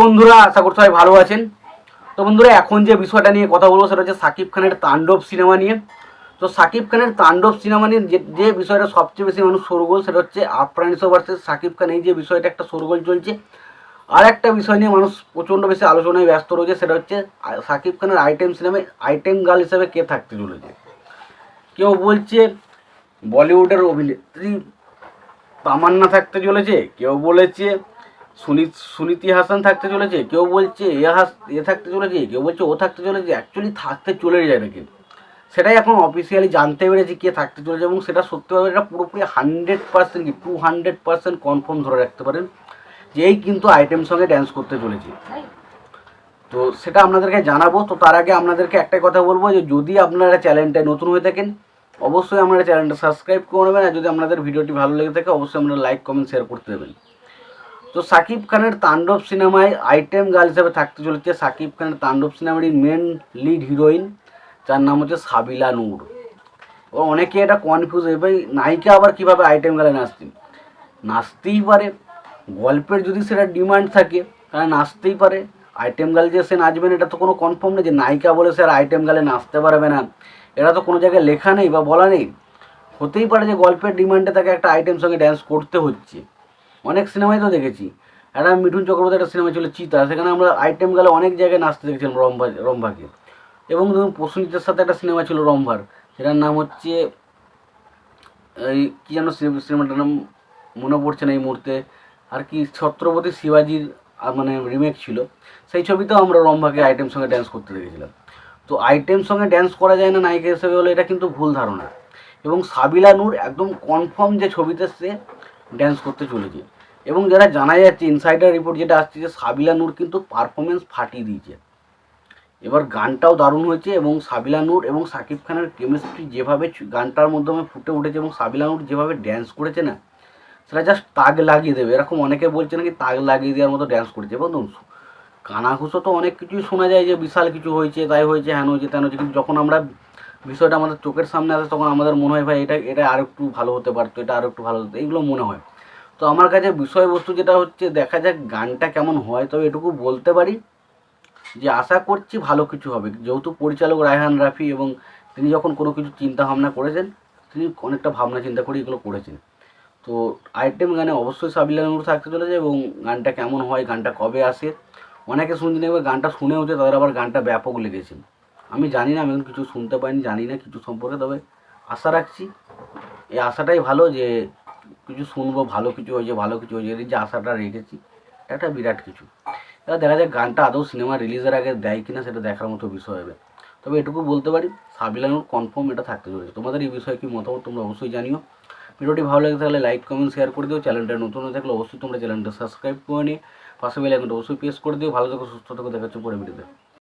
বন্ধুরা, আশা করছি সবাই ভালো আছেন। তো বন্ধুরা, এখন যে বিষয়টা নিয়ে কথা বলব সেটা হচ্ছে সাকিব খানের তাণ্ডব সিনেমা নিয়ে। তো সাকিব খানের তাণ্ডব সিনেমা নিয়ে যে যে বিষয়টা সবচেয়ে বেশি মানুষ সরগোল সেটা হচ্ছে আফরানিসো ভার্সেস সাকিব খান। এই যে বিষয়টা একটা সরগোল চলছে আর একটা বিষয় নিয়ে মানুষ প্রচণ্ড বেশি আলোচনায় ব্যস্ত রয়েছে, সেটা হচ্ছে সাকিব খানের আইটেম সিনেমায়, আইটেম গার্ল হিসেবে কে থাকতে চলেছে? কেউ বলছে বলিউডের অভিনেত্রী তামান্না থাকতে চলেছে, কেউ বলেছে সুনীত, সুনীতি হাসান থাকতে চলেছে, কেউ বলছে এ হাস, এ থাকতে চলেছে, কেউ বলছে ও থাকতে চলেছে অ্যাকচুয়ালি থাকতে চলে যায় নাকি? সেটাই এখন অফিসিয়ালি জানতে পেরেছি কে থাকতে চলেছে এবং সেটা সত্যিভাবে এটা পুরোপুরি হান্ড্রেড পার্সেন্ট কি টু হান্ড্রেড পার্সেন্ট কনফার্ম ধরে রাখতে পারেন যে এই কিন্তু আইটেম সঙ্গে ড্যান্স করতে চলেছে। তো সেটা আপনাদেরকে জানাব। তো তার আগে আপনাদেরকে একটাই কথা বলব যে যদি আপনারা চ্যানেলটায় নতুন হয়ে থাকেন, অবশ্যই আপনারা চ্যানেলটা সাবস্ক্রাইব করে নেবেন। আর যদি আপনাদের ভিডিওটি ভালো লেগে থাকে, অবশ্যই আপনারা লাইক কমেন্ট শেয়ার করতে দেবেন। তো সাকিব খানের তাণ্ডব সিনেমায় আইটেম গার্ল হিসেবে থাকতে চলেছে সাকিব খানের তাণ্ডব সিনেমাটির মেন লিড হিরোইন যার নাম হচ্ছে সাবিলা নূর। ও অনেকে এটা কনফিউজ হয়ে, ভাই নায়িকা আবার কীভাবে আইটেম গালে নাচতেন? নাচতেই পারে, গল্পের যদি সেটা ডিমান্ড থাকে, তাহলে নাচতেই পারে। আইটেম গাল যে সে নাচবেন, এটা তো কোনো কনফার্ম নেই যে নায়িকা বলে সে আর আইটেম গালে নাচতে পারবে না। এটা তো কোনো জায়গায় লেখা নেই বা বলা নেই। হতেই পারে যে গল্পের ডিমান্ডে তাকে একটা আইটেম সঙ্গে ড্যান্স করতে হচ্ছে। অনেক সিনেমায় তো দেখেছি। একটা মিঠুন চক্রবর্তী একটা সিনেমা ছিল চিতা সেখানে আমরা আইটেম গেলে অনেক জায়গায় নাচতে দেখেছিলাম রম্ভা, রম্ভাকে। এবং ধরুন প্রসূনিতের সাথে একটা সিনেমা ছিল রম্ভার সেটার নাম হচ্ছে, এই কী যেন সিনে- সিনেমাটার নাম মনে পড়ছে না এই মুহূর্তে। আর কি ছত্রপতি শিবাজির মানে রিমেক ছিল। সেই ছবিতেও আমরা রম্ভাকে আইটেম সঙ্গে ড্যান্স করতে দেখেছিলাম। তো আইটেম সঙ্গে ড্যান্স করা যায় না নায়িকা হিসেবে হলে এটা কিন্তু ভুল ধারণা। এবং সাবিলা নূর একদম কনফার্ম যে ছবিতে সে ড্যান্স করতে চলেছে। এবং যারা জানা যাচ্ছে ইনসাইডার রিপোর্ট যেটা আসছে যে সাবিলা নূর কিন্তু পারফরমেন্স ফাটিয়ে দিয়েছে। এবার গানটাও দারুণ হয়েছে এবং সাবিলা নূর এবং সাকিব খানের কেমিস্ট্রি যেভাবে গানটার মাধ্যমে ফুটে উঠেছে এবং সাবিলা নূর যেভাবে ড্যান্স করেছে না, সেটা জাস্ট তাগ লাগিয়ে দেবে। এরকম অনেকে বলছে নাকি তাগ লাগিয়ে দেওয়ার মতো ড্যান্স করেছে। এবং কানাঘুষো তো অনেক কিছুই শোনা যায় যে বিশাল কিছু হয়েছে, তাই হয়েছে, হ্যান হয়েছে তেন হয়েছে, কিন্তু যখন আমরা বিষয়টা আমাদের চোখের সামনে আসে, তখন আমাদের মনে হয়, ভাই, এটা এটা আরও একটু ভালো হতে পারতো, এটা আরও একটু ভালো হতো এইগুলো মনে হয়। তো আমার কাছে বিষয়বস্তু যেটা হচ্ছে, দেখা যাক গানটা কেমন হয়, তবে এটুকু বলতে পারি যে আশা করছি ভালো কিছু হবে। যেহেতু পরিচালক রায়হান রাফি এবং তিনি যখন কোনো কিছু চিন্তা ভাবনা করেছেন, তিনি অনেকটা ভাবনা চিন্তা করে এগুলো করেছেন। তো আইটেম গানে অবশ্যই সাবিলা নূর থাকতে চলেছে এবং গানটা কেমন হয়, গানটা কবে আসে? অনেকে শুনছেন এবার গানটা শুনে হচ্ছে তাদের আবার গানটা ব্যাপক লেগেছে। আমি জানি না, আমি এখন কিছু শুনতে পাইনি, জানি না কিছু সম্পর্কে, তবে আশা রাখছি, এই আশাটাই ভালো যে কিছু শুনব, ভালো কিছু হয়েছে, ভালো কিছু হয়েছে এই যে আশাটা রেখেছি একটা বিরাট কিছু। এবার দেখা যায় গানটা আদৌ সিনেমা রিলিজের আগে দেয় কিনা সেটা দেখার মতো বিষয় হবে। তবে এটুকু বলতে পারি, সাবিলানুর কনফার্ম এটা থাকতে চলেছে। তোমাদের এই বিষয়ে কি মতামত তোমরা অবশ্যই জানিও। ভিডিওটি ভালো লাগে তাহলে লাইক কমেন্ট শেয়ার করে দিও। চ্যানেলটা নতুন হয়ে থাকলে অবশ্যই তোমরা চ্যানেলটা সাবস্ক্রাইব করে নিয়ে পাশে বেল আইকনটা অবশ্যই প্রেস করে দিও। ভালো থেকো, সুস্থ থেকো দেখাচ্ছ পরে ভিডিওতে